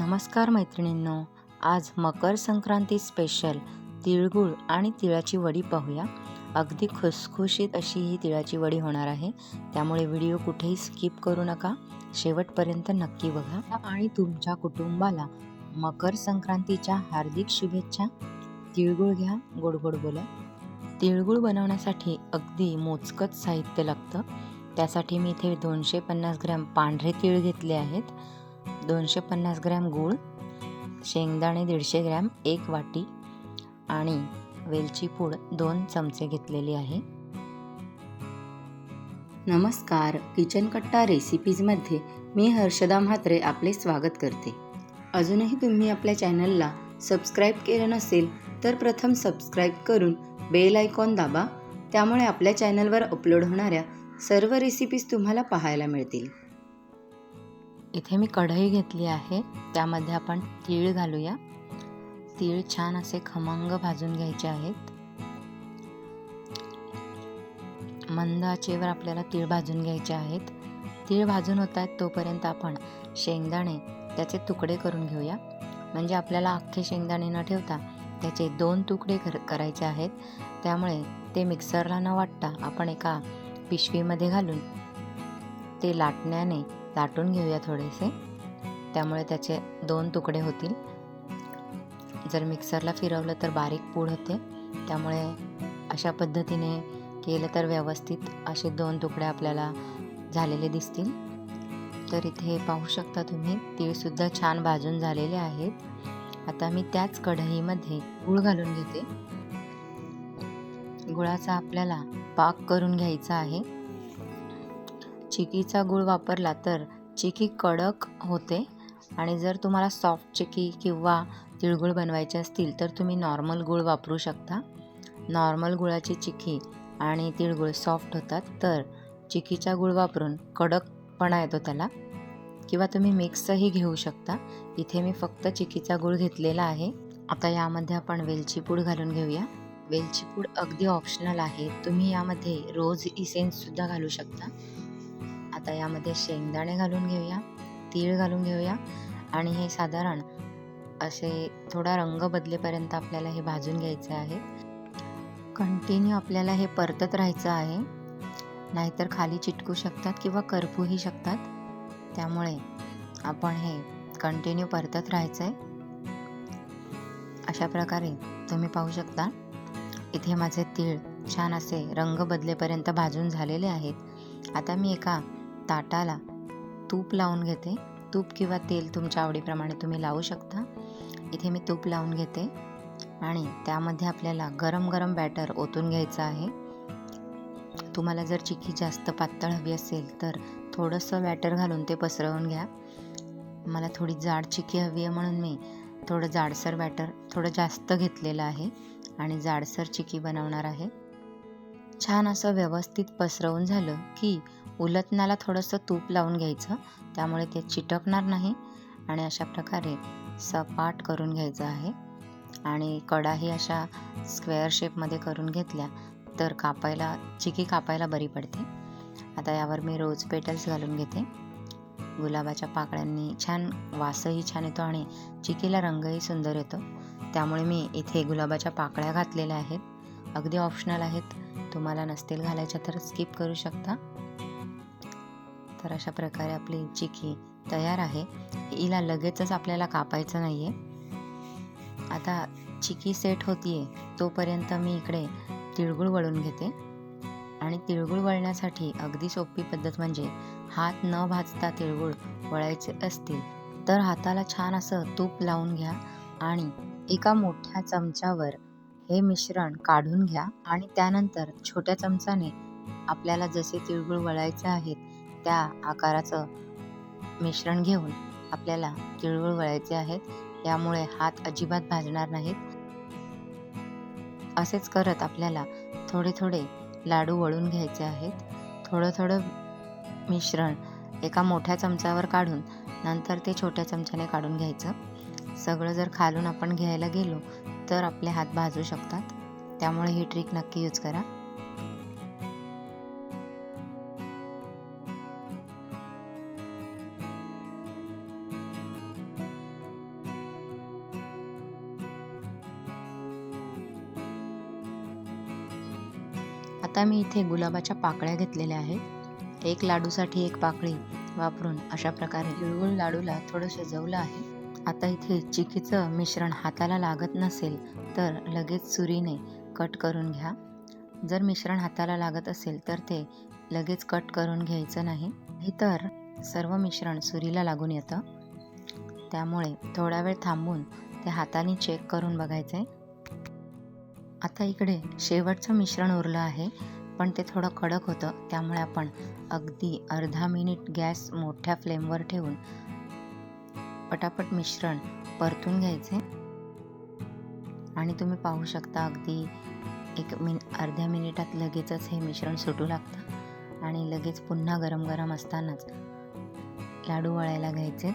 नमस्कार मैत्रिणींनो आज मकर संक्रांती स्पेशल तिळगुळ आणि तिळाची वडी पाहूया. अगदी खुसखुशीत अशी ही तिळाची वडी होणार आहे. त्यामुळे व्हिडिओ कुठेही स्किप करू नका. शेवटपर्यंत नक्की बघा. आणि तुमच्या कुटुंबाला मकर संक्रांतीच्या हार्दिक शुभेच्छा. तिळगुळ घ्या गोड गोड बोला. तिळगुळ बनवण्यासाठी अगदी मोजकंच साहित्य लागतं. त्यासाठी मी इथे दोनशे पन्नास ग्रॅम पांढरे तीळ घेतले आहेत. दोनशे पन्नास ग्रॅम गूळ शेंगदाणे दीडशे ग्रॅम एक वाटी आणि वेलची पूड दोन चमचे घेतलेली आहे. नमस्कार किचन कट्टा रेसिपीजमध्ये मी हर्षदा म्हात्रे आपले स्वागत करते. अजूनही तुम्ही आपल्या चॅनलला सबस्क्राईब केलं नसेल तर प्रथम सबस्क्राईब करून बेल आयकॉन दाबा. त्यामुळे आपल्या चॅनलवर अपलोड होणाऱ्या सर्व रेसिपीज तुम्हाला पाहायला मिळतील. इथे मी कढई घेतली आहे. त्यामध्ये आपण तीळ घालूया. तीळ छान असे खमंग भाजून घ्यायचे आहेत. मंद आचेवर आपल्याला तीळ भाजून घ्यायचे आहेत. तीळ भाजून होत आहेत तोपर्यंत आपण शेंगदाणे त्याचे तुकडे करून घेऊया. म्हणजे आपल्याला अख्खे शेंगदाणे न ठेवता त्याचे दोन तुकडे कर करायचे आहेत. त्यामुळे ते मिक्सरला न वाटता आपण एका पिशवीमध्ये घालून ते लाटण्याने लाटून घेऊया थोडेसे. त्यामुळे त्याचे दोन तुकडे होतील. जर मिक्सरला फिरवलं तर बारीक पूड होते. त्यामुळे अशा पद्धतीने केलं तर व्यवस्थित असे दोन तुकडे आपल्याला झालेले दिसतील. तर इथे पाहू शकता तुम्ही तीळसुद्धा छान भाजून झालेले आहेत. आता मी त्याच कढईमध्ये गूळ घालून घेते. गुळाचा आपल्याला पाक करून घ्यायचा आहे. चिकीचा गूळ वापरला तर चिकी कडक होते. आणि जर तुम्हाला सॉफ्ट चिकी किंवा तिळगुळ बनवायचे असतील तर तुम्ही नॉर्मल गूळ वापरू शकता. नॉर्मल गुळाची चिकी आणि तिळगुळ सॉफ्ट होतात तर चिकीचा गूळ वापरून कडकपणा येतो त्याला. किंवा तुम्ही मिक्सही घेऊ शकता. इथे मी फक्त चिकीचा गूळ घेतलेला आहे. आता यामध्ये आपण वेलची पूड घालून घेऊया. वेलची पूड अगदी ऑप्शनल आहे. तुम्ही यामध्ये रोज इसेन्ससुद्धा घालू शकता. आता यामध्ये शेंगदाणे घालून घेऊया तीळ घालून घेऊया आणि हे साधारण असे थोडा रंग बदलेपर्यंत आपल्याला हे भाजून घ्यायचे आहे. कंटिन्यू आपल्याला हे परतत राहायचं आहे. नाहीतर खाली चिटकू शकतात किंवा करपूही शकतात. त्यामुळे आपण हे कंटिन्यू परतत राहायचं आहे अशा प्रकारे तुम्ही पाहू शकता. इथे माझे तीळ छान असे रंग बदलेपर्यंत भाजून झालेले आहेत. आता मी एका ताटाला तूप लावून घेते. तूप किंवा तेल तुमच्या आवडीप्रमाणे तुम्ही लावू शकता. इथे मी तूप लावून घेते. आणि त्यामध्ये आपल्याला गरम गरम बॅटर ओतून घ्यायचं आहे. तुम्हाला जर चिकी जास्त पातळ हवी असेल तर थोडंसं बॅटर घालून ते पसरवून घ्या. मला थोडी जाड चिकी हवी आहे म्हणून मी थोडं जाडसर बॅटर थोडं जास्त घेतलेलं आहे. आणि जाडसर चिकी बनवणार आहे. छान असं व्यवस्थित पसरवून झालं की उलटण्याला थोडंसं तूप लावून घ्यायचं. त्यामुळे ते चिटकणार नाही आणि अशा प्रकारे सपाट करून घ्यायचं आहे. आणि कडाही अशा स्क्वेअर शेपमध्ये करून घेतल्या तर कापायला चिकी कापायला बरी पडते. आता यावर मी रोज पेटल्स घालून घेते. गुलाबाच्या पाकळ्यांनी छान वासही छान येतो आणि चिकीला रंगही सुंदर येतो. त्यामुळे मी इथे गुलाबाच्या पाकळ्या घातलेल्या आहेत. अगदी ऑप्शनल आहेत. तुम्हाला नसतील घालायच्या तर स्किप करू शकता. तर अशा प्रकारे आपली चिकी तयार आहे. हिला लगेचच आपल्याला कापायचं नाही आहे आता चिकी सेट होती आहे तोपर्यंत मी इकडे तिळगुळ वळून घेते. आणि तिळगुळ वळण्यासाठी अगदी सोपी पद्धत म्हणजे हात न भाजता तिळगुळ वळायचे असतील तर हाताला छान असं तूप लावून घ्या. आणि एका मोठ्या चमच्यावर हे मिश्रण काढून घ्या आणि त्यानंतर छोट्या चमचाने आपल्याला जसे तिळगुळ वळायचे आहेत त्या आकाराचं मिश्रण घेऊन आपल्याला तिळगुळ वळायचे आहेत. यामुळे हात अजिबात भाजणार नाहीत. असेच करत आपल्याला थोडे थोडे लाडू वळून घ्यायचे आहेत. थोडं थोडं मिश्रण एका मोठ्या चमच्यावर काढून नंतर ते छोट्या चमच्याने काढून घ्यायचं. सगळं जर खालून आपण घ्यायला गेलो तर आपले हात भाजू शकतात. त्यामुळे ही ट्रिक नक्की यूज करा. आता मी इथे गुलाबाच्या पाकळ्या घेतलेल्या आहेत. एक लाडूसाठी एक पाकळी वापरून अशा प्रकारे गुळगुळ लाडूला थोडं शिजवलं आहे. आता इथे चिकीचं मिश्रण हाताला लागत नसेल तर लगेच सुरीने कट करून घ्या. जर मिश्रण हाताला लागत असेल तर ते लगेच कट करून घ्यायचं नाही. हे तर सर्व मिश्रण सुरीला लागून येतं. त्यामुळे थोडा वेळ थांबून ते हाताने चेक करून बघायचं. आहे आता इकडे शेवटचं मिश्रण उरलं आहे पण ते थोडं कडक होतं. त्यामुळे आपण अगदी अर्धा मिनिट गॅस मोठ्या फ्लेमवर ठेवून पटापट मिश्रण परतून घ्यायचे. आणि तुम्ही पाहू शकता अगदी एक मिन अर्ध्या मिनिटात लगेचच हे मिश्रण सुटू लागतं. आणि लगेच पुन्हा गरम गरम असतानाच लाडू वळायला घ्यायचेत.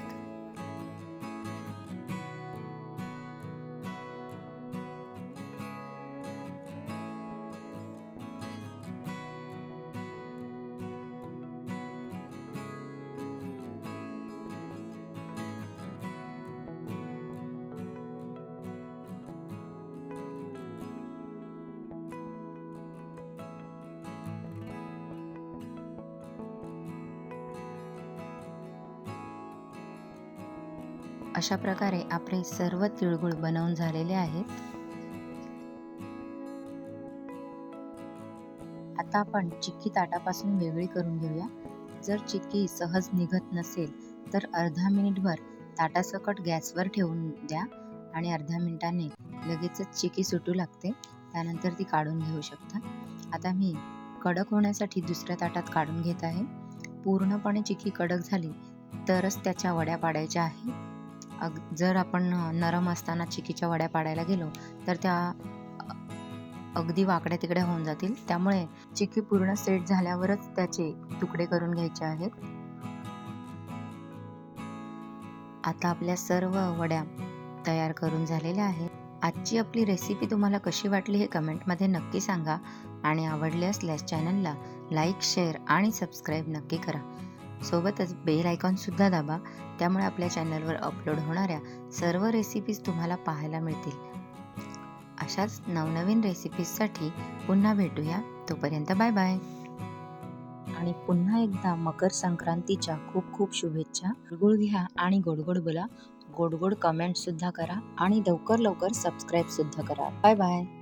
अशा प्रकारे आपले सर्व तिळगुळ बनवून झालेले आहेत. आता आपण चिक्की ताटापासून वेगळी करून घेऊया. जर चिक्की सहज निघत नसेल तर अर्धा मिनिटभर ताटासकट गॅसवर ठेवून द्या आणि अर्ध्या मिनिटाने लगेचच चिक्की सुटू लागते. त्यानंतर ती काढून घेऊ शकता. आता मी कडक होण्यासाठी दुसऱ्या ताटात काढून घेत आहे. पूर्णपणे चिक्की कडक झाली तरच त्याच्या वड्या पाडायच्या आहे. अग जर आपण नरम असताना चिकीच्या वड्या पाडायला गेलो तर त्या अगदी वाकड्या तिकडे होऊन जातील. त्यामुळे चिकी पूर्ण सेट झाल्यावरच त्याचे तुकडे करून घ्यायचे आहेत. आता आपल्या सर्व वड्या तयार करून झालेल्या आहेत. आजची आपली रेसिपी तुम्हाला कशी वाटली हे कमेंटमध्ये नक्की सांगा. आणि आवडले असल्यास चॅनलला लाईक शेअर आणि सबस्क्राईब नक्की करा. सोबतच बेल आयकॉनसुद्धा दाबा त्यामुळे आपल्या चॅनलवर अपलोड होणाऱ्या सर्व रेसिपीज तुम्हाला पाहायला मिळतील. अशाच नवनवीन रेसिपीजसाठी पुन्हा भेटूया. तोपर्यंत बाय बाय आणि पुन्हा एकदा मकर संक्रांतीच्या खूप खूप शुभेच्छा. गुळ घ्या आणि गोडगोड बोला. गोड गोड कमेंटसुद्धा करा आणि लवकर लवकर सबस्क्राईबसुद्धा करा. Bye bye